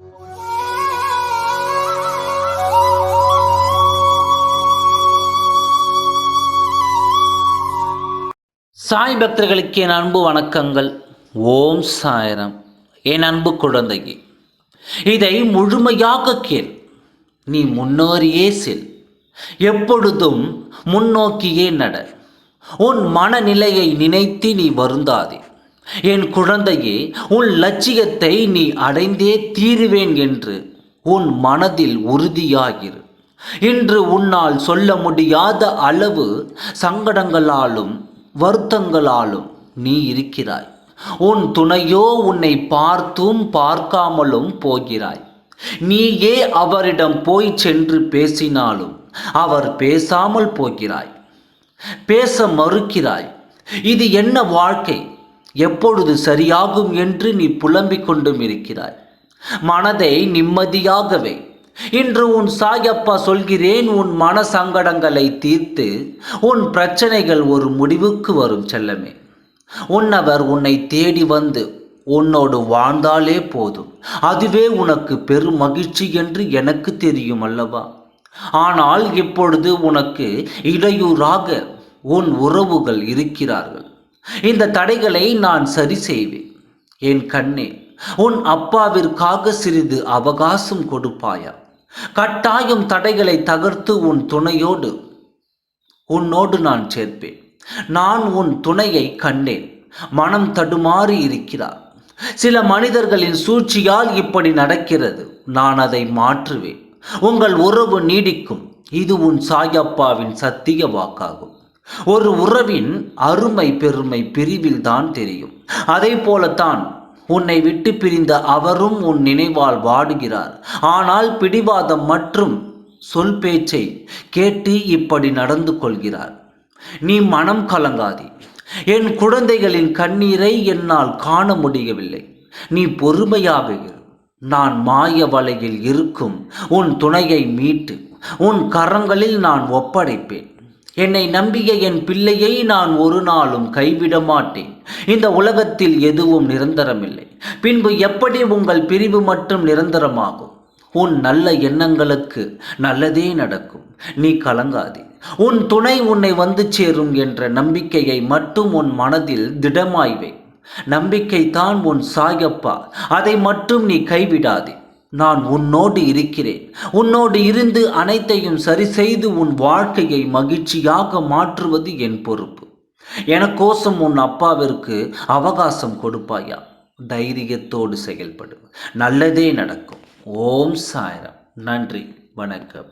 சாய் பக்தர்களுக்கு என் அன்பு வணக்கங்கள். ஓம் சாயரம். என் அன்பு குழந்தையே இதை முழுமையாக கேள். நீ முன்னோரியே செல். எப்பொழுதும் முன்னோக்கியே நட உன் மனநிலையை நினைத்து நீ வருந்தாதே. என் குழந்தையே உன் லட்சியத்தை நீ அடைந்தே தீருவேன் என்று உன் மனதில் உறுதியாகிரு இன்று உன்னால் சொல்ல முடியாத அளவு சங்கடங்களாலும் வருத்தங்களாலும் நீ இருக்கிறாய். உன் துணையோ உன்னை பார்த்தும் பார்க்காமலும் போகிறாய். நீயே அவரிடம் போய் சென்று பேசினாலும் அவர் பேசாமல் போகிறாய். பேச மறுக்கிறாய். இது என்ன வாழ்க்கை? எப்பொழுது சரியாகும் என்று நீ புலம்பிக் கொண்டும் இருக்கிறாய்? மனதை நிம்மதியாகவே. இன்று உன் சாயப்பா சொல்கிறேன் உன் மன சங்கடங்களை தீர்த்து உன் பிரச்சனைகள் ஒரு முடிவுக்கு வரும் செல்லமே. உன்னவர் உன்னை தேடி வந்து உன்னோடு வாழ்ந்தாலே போதும். அதுவே உனக்கு பெரும் மகிழ்ச்சி என்று எனக்கு தெரியும் அல்லவா? ஆனால் இப்பொழுது உனக்கு இடையூறாக உன் உறவுகள் இருக்கிறார்கள். இந்த தடைகளை நான் சரி செய்வேன். என் கண்ணே உன் அப்பாவிற்காக சிறிது அவகாசம் கொடுப்பாயா? கட்டாயம் தடைகளை தகர்த்து உன் துணையோடு உன்னோடு நான் சேர்ப்பேன். நான் உன் துணையை கண்டேன். மனம் தடுமாறி இருக்கிறார். சில மனிதர்களின் சூழ்ச்சியால் இப்படி நடக்கிறது. நான் அதை மாற்றுவேன். உங்கள் உறவு நீடிக்கும். இது உன் சாயப்பாவின் சத்திய வாக்காகும். ஒரு உறவின் அருமை பெருமை பிரிவில் தான் தெரியும். அதே போலத்தான் உன்னை விட்டு பிரிந்த அவரும் உன் நினைவால் வாடுகிறார். ஆனால் பிடிவாதம் மற்றும் சொல் பேச்சை கேட்டு இப்படி நடந்து கொள்கிறார். நீ மனம் கலங்காதே. என் குழந்தைகளின் கண்ணீரை என்னால் காண முடியவில்லை. நீ பொறுமையாக நான் மாய வலையில் இருக்கும் உன் துணையை மீட்டு உன் கரங்களில் நான் ஒப்படைப்பேன். என்னை நம்பிய என் பிள்ளையை நான் ஒரு நாளும் கைவிட மாட்டேன். இந்த உலகத்தில் எதுவும் நிரந்தரமில்லை. பின்பு எப்படி உங்கள் பிரிவு மட்டும் நிரந்தரமாகும்? உன் நல்ல எண்ணங்களுக்கு நல்லதே நடக்கும். நீ கலங்காதே. உன் துணை உன்னை வந்து சேரும் என்ற நம்பிக்கையை மட்டும் உன் மனதில் திடமாய்வை நம்பிக்கை தான் உன் சாயப்பா. அதை மட்டும் நீ கைவிடாதே. நான் உன்னோடு இருக்கிறேன். உன்னோடு இருந்து அனைத்தையும் சரி செய்து உன் வாழ்க்கையை மகிழ்ச்சியாக மாற்றுவது என் பொறுப்பு. எனக்கோசம் உன் அப்பாவிற்கு அவகாசம் கொடுப்பாயா? தைரியத்தோடு செயல்படு. நல்லதே நடக்கும். ஓம் சாயரம். நன்றி. வணக்கம்.